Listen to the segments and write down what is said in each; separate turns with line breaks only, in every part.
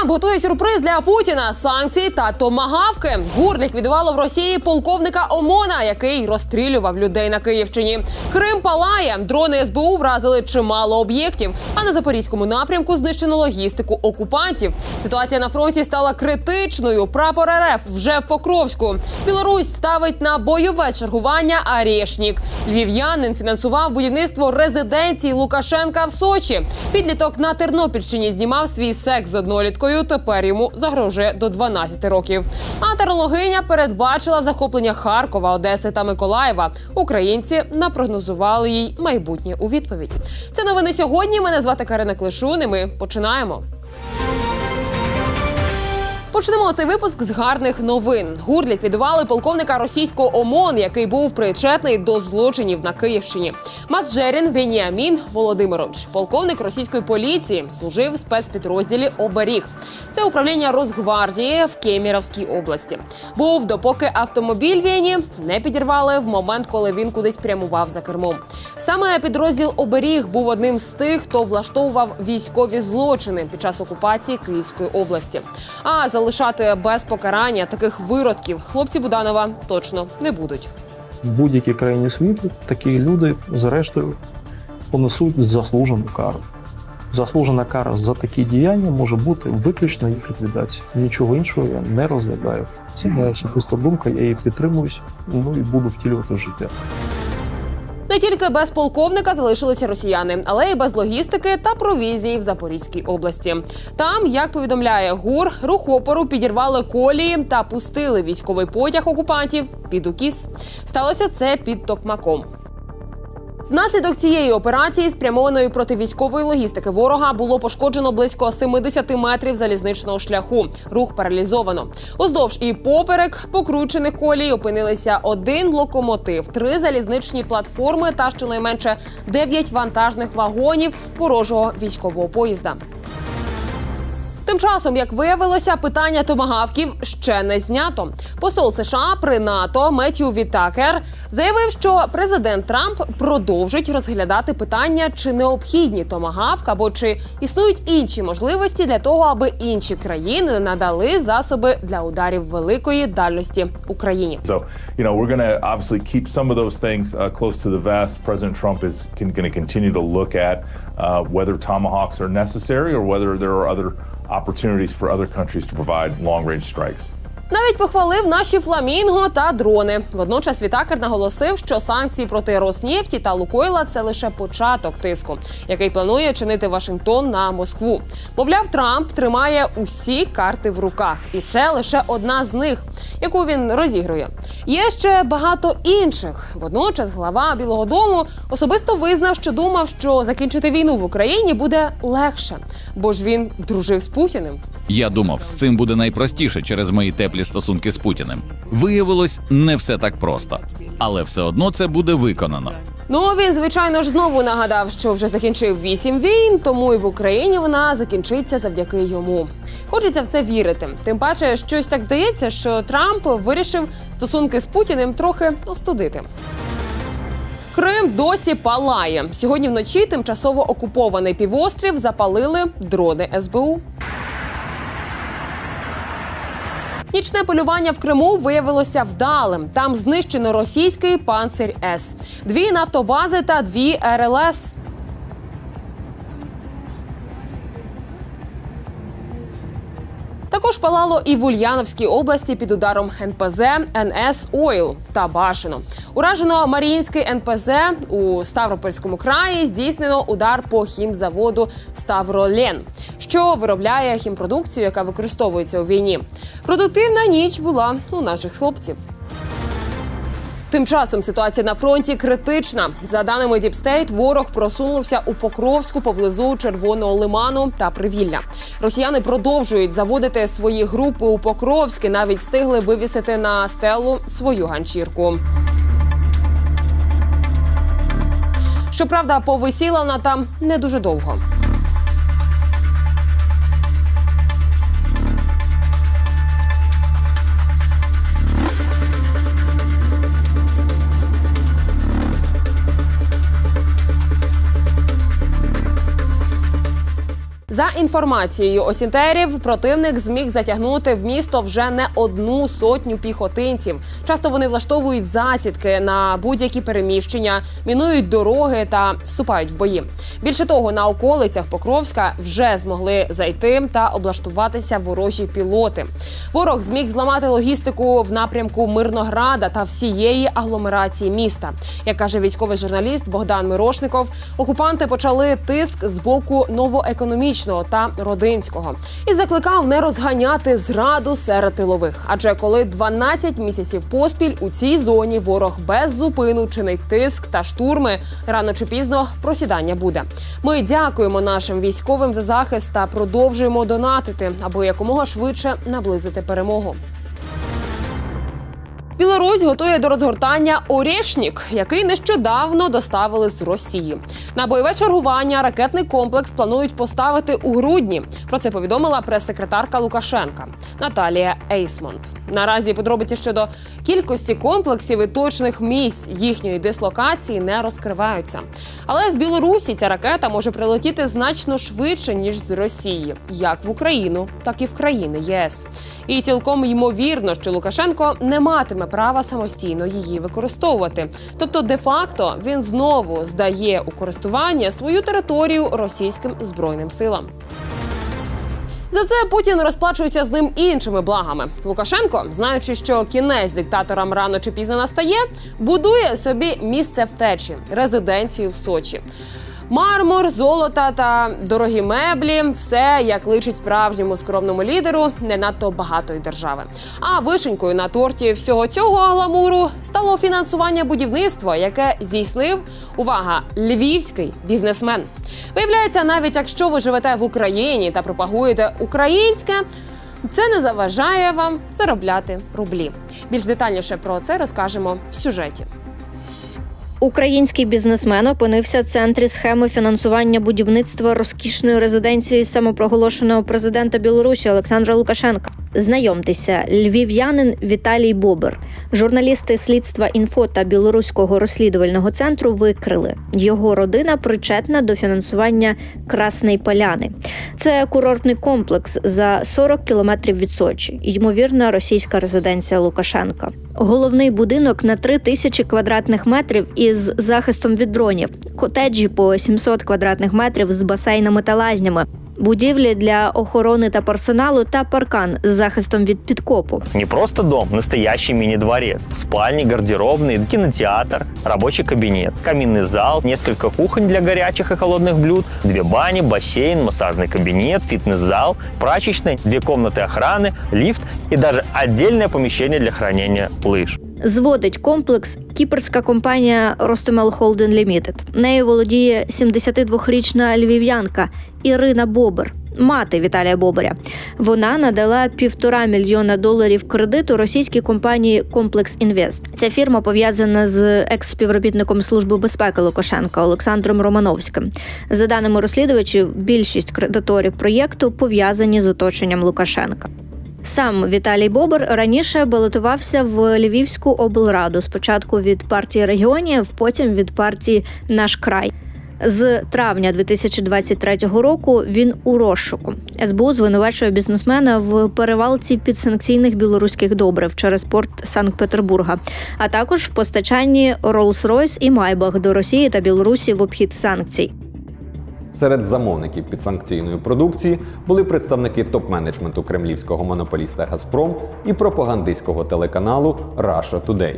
Трамп готує сюрприз для Путіна. Санкції та томагавки. ГУР ліквідувало в Росії полковника ОМОНа, який розстрілював людей на Київщині. Крим палає. Дрони СБУ вразили чимало об'єктів. А на запорізькому напрямку знищено логістику окупантів. Ситуація на фронті стала критичною. Прапор РФ вже в Покровську. Білорусь ставить на бойове чергування Арєшнік. Львів'янин фінансував будівництво резиденції Лукашенка в Сочі. Підліток на Тернопільщині знімав свій секс з одноліткою. Тепер йому загрожує до 12 років. А тарологиня передбачила захоплення Харкова, Одеси та Миколаєва. Українці напрогнозували їй майбутнє у відповідь. Це новини сьогодні. Мене звати Карина Клишун. і Ми починаємо. Почнемо цей випуск з гарних новин. ГУР ліквідували полковника російського ОМОН, який був причетний до злочинів на Київщині. Масжерін Веніамін Володимирович, полковник російської поліції, служив в спецпідрозділі Оберіг. Це управління Росгвардії в Кеміровській області. Був допоки автомобіль Вені не підірвали в момент, коли він кудись прямував за кермом. Саме підрозділ Оберіг був одним з тих, хто влаштовував військові злочини під час окупації Київської області. А залишати без покарання таких виродків хлопці Буданова точно не будуть.
В будь-якій країні світу такі люди, зрештою, понесуть заслужену кару. Заслужена кара за такі діяння може бути виключно їх ліквідація. Нічого іншого я не розглядаю. Це моя особиста думка, я її підтримуюсь, ну і буду втілювати в життя.
Не тільки без полковника залишилися росіяни, але й без логістики та провізії в Запорізькій області. Там, як повідомляє ГУР, рух опору підірвали колії та пустили військовий потяг окупантів під укіс. Сталося це під Токмаком. Внаслідок цієї операції, спрямованої проти військової логістики ворога, було пошкоджено близько 70 метрів залізничного шляху. Рух паралізовано. Уздовж і поперек покручених колій опинилися один локомотив, три залізничні платформи та щонайменше 9 вантажних вагонів ворожого військового поїзда. Тим часом, як виявилося, питання томагавків ще не знято. Посол США при НАТО Меттью Вітакер заявив, що президент Трамп продовжить розглядати питання, чи необхідні томагавк або чи існують інші можливості для того, аби інші країни надали засоби для ударів великої дальності Україні.
So, you know, we're going to obviously keep some of those things uh, close to the vest. President Trump is going continue to look at uh, whether tomahawks are necessary or whether there are other opportunities for other countries to provide long range strikes.
Навіть похвалив наші фламінго та дрони. Водночас Вітакер наголосив, що санкції проти Роснефті та Лукойла це лише початок тиску, який планує чинити Вашингтон на Москву. Мовляв, Трамп тримає усі карти в руках, і це лише одна з них, яку він розігрує. Є ще багато інших. Водночас глава Білого Дому особисто визнав, що думав, що закінчити війну в Україні буде легше, бо ж він дружив з Путіним.
Я думав, з цим буде найпростіше через мої теплі стосунки з Путіним. Виявилось, не все так просто, але все одно це буде виконано.
Ну він звичайно ж знову нагадав, що вже закінчив вісім війн, тому і в Україні вона закінчиться завдяки йому. Хочеться в це вірити. Тим паче, щось так здається, що Трамп вирішив стосунки з Путіним трохи остудити. Крим досі палає. Сьогодні вночі тимчасово окупований півострів запалили дрони СБУ. Нічне полювання в Криму виявилося вдалим. Там знищено російський панцирь С, дві нафтобази та дві РЛС. Також палало і в Ульяновській області під ударом НПЗ НС Ойл в Табашино. Уражено Маріїнський НПЗ у Ставропольському краї. Здійснено удар по хімзаводу Ставролен, що виробляє хімпродукцію, яка використовується у війні. Продуктивна ніч була у наших хлопців. Тим часом ситуація на фронті критична. За даними Діпстейт, ворог просунувся у Покровську поблизу Червоного лиману та Привілля. Росіяни продовжують заводити свої групи у Покровське. Навіть встигли вивісити на стелу свою ганчірку. Щоправда, повисіла вона там не дуже довго. За інформацією осінтерів, противник зміг затягнути в місто вже не одну сотню піхотинців. Часто вони влаштовують засідки на будь-які переміщення, мінують дороги та вступають в бої. Більше того, на околицях Покровська вже змогли зайти та облаштуватися ворожі пілоти. Ворог зміг зламати логістику в напрямку Мирнограда та всієї агломерації міста. Як каже військовий журналіст Богдан Мирошников, окупанти почали тиск з боку новоекономічного та родинського і закликав не розганяти зраду серед тилових. Адже коли 12 місяців поспіль у цій зоні ворог без зупину чинить тиск та штурми, рано чи пізно просідання буде. Ми дякуємо нашим військовим за захист та продовжуємо донатити, аби якомога швидше наблизити перемогу. Білорусь готує до розгортання Орєшнік, який нещодавно доставили з Росії. На бойове чергування ракетний комплекс планують поставити у грудні. Про це повідомила прес-секретарка Лукашенка Наталія Ейсмонт. Наразі подробиці щодо кількості комплексів і точних місць їхньої дислокації не розкриваються. Але з Білорусі ця ракета може прилетіти значно швидше ніж з Росії, як в Україну, так і в країни ЄС. І цілком ймовірно, що Лукашенко не матиме права самостійно її використовувати. Тобто, де-факто він знову здає у користування свою територію російським збройним силам. За це Путін розплачується з ним іншими благами. Лукашенко, знаючи, що кінець диктаторам рано чи пізно настає, будує собі місце втечі резиденцію в Сочі. Мармур, золота та дорогі меблі все як личить справжньому скромному лідеру не надто багатої держави. А вишенькою на торті всього цього гламуру стало фінансування будівництва, яке здійснив увага львівський бізнесмен. Виявляється, навіть якщо ви живете в Україні та пропагуєте українське. Це не заважає вам заробляти рублі. Більш детальніше про це розкажемо в сюжеті.
Український бізнесмен опинився в центрі схеми фінансування будівництва розкішної резиденції самопроголошеного президента Білорусі Олександра Лукашенка. Знайомтеся, львів'янин Віталій Бобер. Журналісти слідства інфо та білоруського розслідувального центру викрили його родина причетна до фінансування Красної Поляни. Це курортний комплекс за 40 кілометрів від Сочі. Ймовірна російська резиденція Лукашенка. Головний будинок на 3 тисячі квадратних метрів із захистом від дронів, котеджі по 700 квадратних метрів з басейнами та лазнями Будівлі для охорони та персоналу та паркан з захистом від підкопу.
Не просто дом, настоящий мини-дворец. Спальни, гардеробный, кинотеатр, рабочий кабинет, каминный зал, несколько кухонь для горячих и холодных блюд, две бани, бассейн, массажный кабинет, фитнес-зал, прачечная, две комнаты охраны, лифт и даже отдельное помещение для хранения лыж.
Зводить комплекс кіперська компанія Ростомел Холден Лімітед. Нею володіє 72-річна львів'янка Ірина Бобер. Мати Віталія Боберя вона надала півтора мільйона доларів кредиту російській компанії Комплекс Інвест. Ця фірма пов'язана з екс-співробітником служби безпеки Лукашенка Олександром Романовським. За даними розслідувачів, більшість кредиторів проєкту пов'язані з оточенням Лукашенка. Сам Віталій Бобер раніше балотувався в Львівську облраду. Спочатку від партії регіонів, потім від партії Наш край. З травня 2023 року він у розшуку. СБУ звинувачує бізнесмена в перевалці підсанкційних білоруських добрив через порт Санкт-Петербурга, а також в постачанні Rolls-Royce і Майбах до Росії та Білорусі в обхід санкцій.
Серед замовників підсанкційної продукції були представники топ-менеджменту кремлівського монополіста Газпром і пропагандистського телеканалу Russia Today.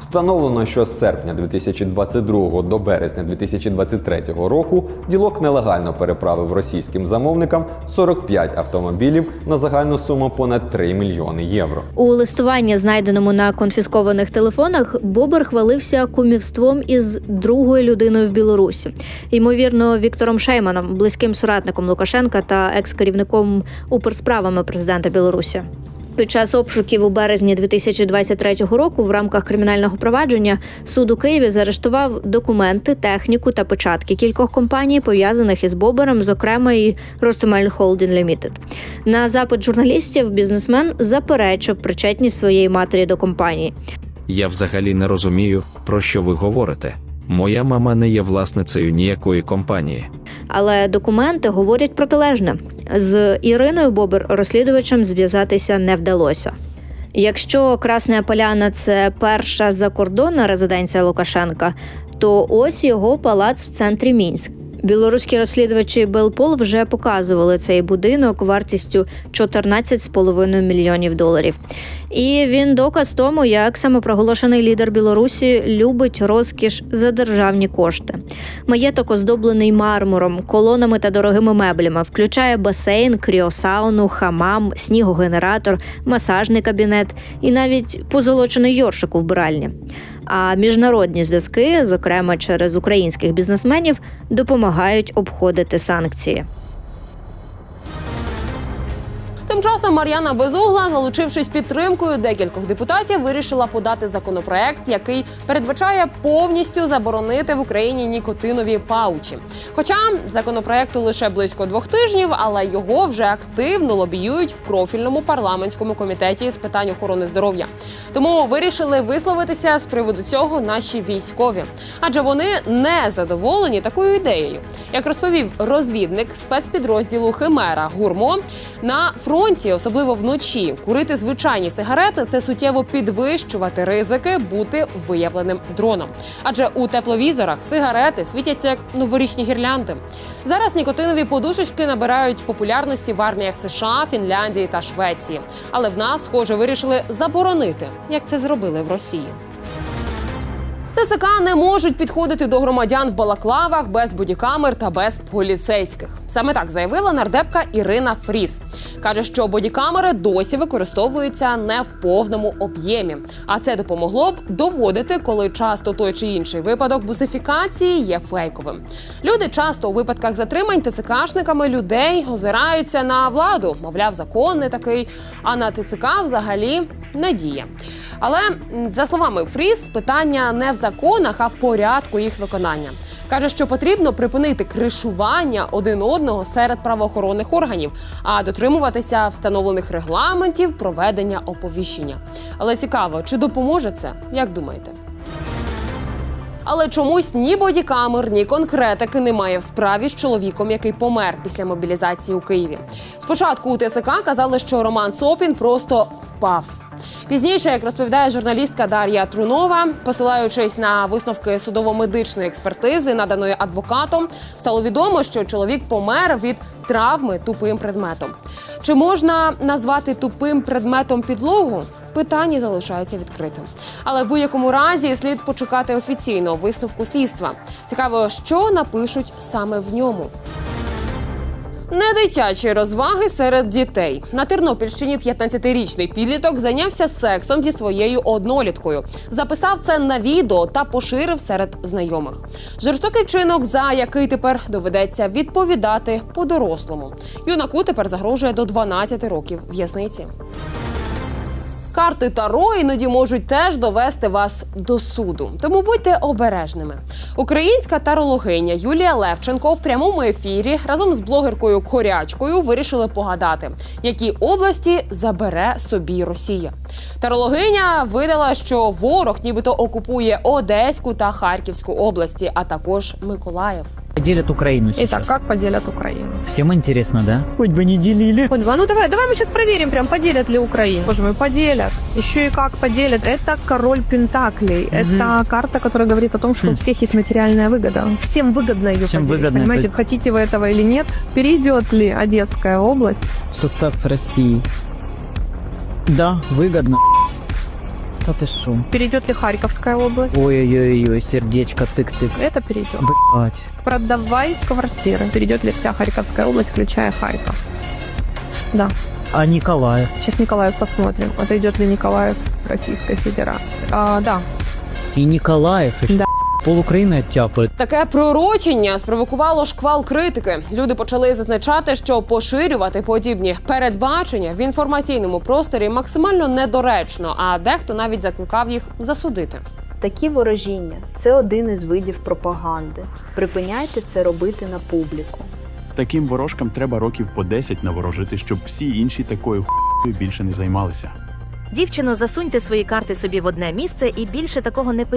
Встановлено, що з серпня 2022 до березня 2023 року ділок нелегально переправив російським замовникам 45 автомобілів на загальну суму понад 3 мільйони євро.
У листуванні, знайденому на конфіскованих телефонах, Бобер хвалився кумівством із другою людиною в Білорусі, ймовірно, Віктором Шейманом, близьким соратником Лукашенка та екс-керівником уперсправами президента Білорусі. Під час обшуків у березні 2023 року в рамках кримінального провадження суд у Києві заарештував документи, техніку та печатки кількох компаній, пов'язаних із Бобером, зокрема і Ростомель Холдін Лімітед. На запит журналістів бізнесмен заперечив причетність своєї матері до компанії.
Я взагалі не розумію, про що ви говорите. Моя мама не є власницею ніякої компанії.
Але документи говорять протилежне. З Іриною Бобер розслідувачам зв'язатися не вдалося. Якщо Красна Поляна це перша закордонна резиденція Лукашенка, то ось його палац в центрі Мінськ. Білоруські розслідувачі Белпол вже показували цей будинок вартістю 14,5 мільйонів доларів. І він доказ тому, як самопроголошений лідер Білорусі любить розкіш за державні кошти. Маєток оздоблений мармуром, колонами та дорогими меблями, включає басейн, кріосауну, хамам, снігогенератор, масажний кабінет і навіть позолочений йоршик у вбиральні. А міжнародні зв'язки, зокрема через українських бізнесменів, допомагають обходити санкції.
Тим часом Мар'яна Безугла, залучившись підтримкою декількох депутатів, вирішила подати законопроект, який передбачає повністю заборонити в Україні нікотинові паучі. Хоча законопроекту лише близько двох тижнів, але його вже активно лобіюють в профільному парламентському комітеті з питань охорони здоров'я. Тому вирішили висловитися з приводу цього наші військові, адже вони не задоволені такою ідеєю. Як розповів розвідник спецпідрозділу Химера Гурмо, на фронті, особливо вночі, курити звичайні сигарети це суттєво підвищувати ризики бути виявленим дроном. Адже у тепловізорах сигарети світяться як новорічні гірлянди. Зараз нікотинові подушечки набирають популярності в арміях США, Фінляндії та Швеції. Але в нас, схоже, вирішили заборонити, як це зробили в Росії. ТЦК не можуть підходити до громадян в балаклавах без бодікамер та без поліцейських. Саме так заявила нардепка Ірина Фріс. каже, що бодікамери досі використовуються не в повному об'ємі. А це допомогло б доводити, коли часто той чи інший випадок бусифікації є фейковим. Люди часто у випадках затримань ТЦКшниками людей озираються на владу, мовляв, закон не такий. А на ТЦК взагалі не діє. Але за словами Фріс, питання не в законах, а в порядку їх виконання. Каже, що потрібно припинити кришування один одного серед правоохоронних органів, а дотримуватися встановлених регламентів проведення оповіщення. Але цікаво, чи допоможе це? Як думаєте? Але чомусь ні бодікамер, ні конкретики немає в справі з чоловіком, який помер після мобілізації у Києві. Спочатку у ТЦК казали, що Роман Сопін просто впав. Пізніше, як розповідає журналістка Дар'я Трунова, посилаючись на висновки судово-медичної експертизи, наданої адвокатом, стало відомо, що чоловік помер від травми тупим предметом. Чи можна назвати тупим предметом підлогу? Питання залишається відкритим. Але в будь-якому разі слід почекати офіційного висновку слідства. Цікаво, що напишуть саме в ньому. Недитячі розваги серед дітей на Тернопільщині 15-річний підліток зайнявся сексом зі своєю одноліткою. Записав це на відео та поширив серед знайомих. Жорстокий вчинок, за який тепер доведеться відповідати по-дорослому. Юнаку тепер загрожує до 12 років в'язниці. Карти Таро іноді можуть теж довести вас до суду, тому будьте обережними. Українська тарологиня Юлія Левченко в прямому ефірі разом з блогеркою Корячкою вирішили погадати, які області забере собі Росія. Тарологиня видала, що ворог нібито окупує Одеську та Харківську області, а також Миколаїв.
Делят Украину сейчас.
Итак, как поделят Украину?
Всем интересно, да? Хоть бы не делили.
Хоть бы, а ну давай, давай мы сейчас проверим, прям поделят ли Украину. Боже мой, поделят. Еще и как поделят. Это король Пентаклей. Это карта, которая говорит о том, что у
Хм.
всех есть материальная выгода. Всем выгодно ее
Всем
поделить.
выгодно
Понимаете,
это-
хотите вы этого или нет? Перейдет ли Одесская область?
В состав России. Да, выгодно. Да ты что?
Перейдет ли Харьковская область?
Ой-ой-ой, сердечко, тык-тык.
Это перейдет.
Блять.
Продавай квартиры. Перейдет ли вся Харьковская область, включая Харьков? Да.
А Николаев?
Сейчас Николаев посмотрим. Отойдет ли Николаев Российской Федерации? А, да.
И Николаев? И
Да.
Что, Пол Украины оттяпает.
Таке пророчення спровокувало шквал критики. Люди почали зазначати, що поширювати подібні передбачення в інформаційному просторі максимально недоречно, а дехто навіть закликав їх засудити.
Такі ворожіння це один із видів пропаганди. Припиняйте це робити на публіку.
Таким ворожкам треба років по 10 наворожити, щоб всі інші такою хуйнею більше не займалися.
Дівчино, засуньте свої карти собі в одне місце і більше такого не пи.